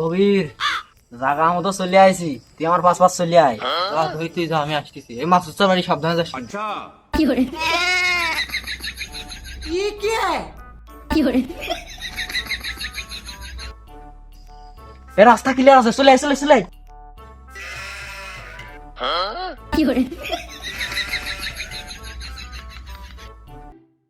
কবির জাগা মতো চলে আইছি। তুই আমার পাঁচ পাঁচ চলে আয়। তুই তুই যা আমি আসতেছি। এই মাসুসার বাড়ি সাবধানে যাস আচ্ছা। কি করে? কি কি? কি করে? এ রাস্তা ক্লিয়ার আছে চলে আয় চলে চলে কি করে?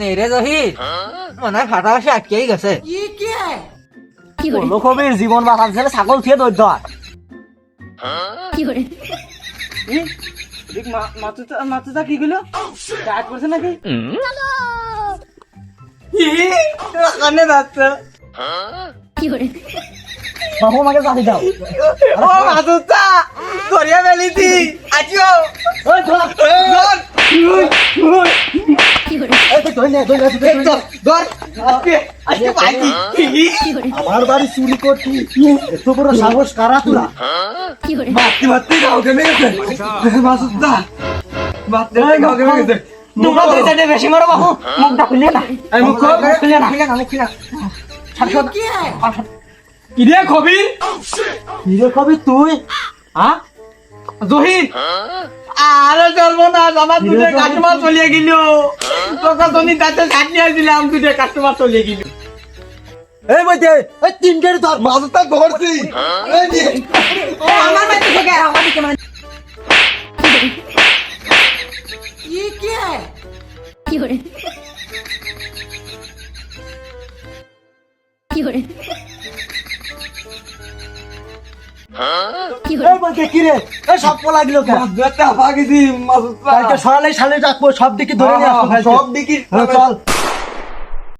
নেরে জহির। মনে হয় ফাটা বাসে আটকেই গেছে। লোকবীর জীবন বাঁচান ছেলে ছাগল খেয়ে দৈর্য মাতুটা কি গেল ডাক করছে নাকি? কানে যাচ্ছে বাবু আমাকে চাপি দাও। ও মাতুটা ধরিয়া ফেলিছি আজও ধর ধর আমার বাড়ি চুরি করছি। এত বড় সাহস কারা তোরা，মারতে মারতে কাউকে মেরেছে মাসুদা মারতে মারতে কাউকে মেরেছে তোমরা দুই সাইডে বেশি মারো বাবু। মুখটা খুলে না। এই মুখ খুলে। না। খুলে না মুখ খুলে না কি? রে কবির? হিরে কবি তুই? হ্যাঁ জহির? আরে চলবো না আমার দুটো কাস্টমার চলিয়ে গেল। তোকে তুমি দাঁতে ঝাঁট নিয়ে দিলাম দুটো কাস্টমার চলে গেল এই বইতে এই তিনটে ধর মাথাটা ধরছি আমার মাঝে থেকে আমার দিকে মানে কি কি কি করে কি করে সব দিকে ধরে হ্যাঁ, চল।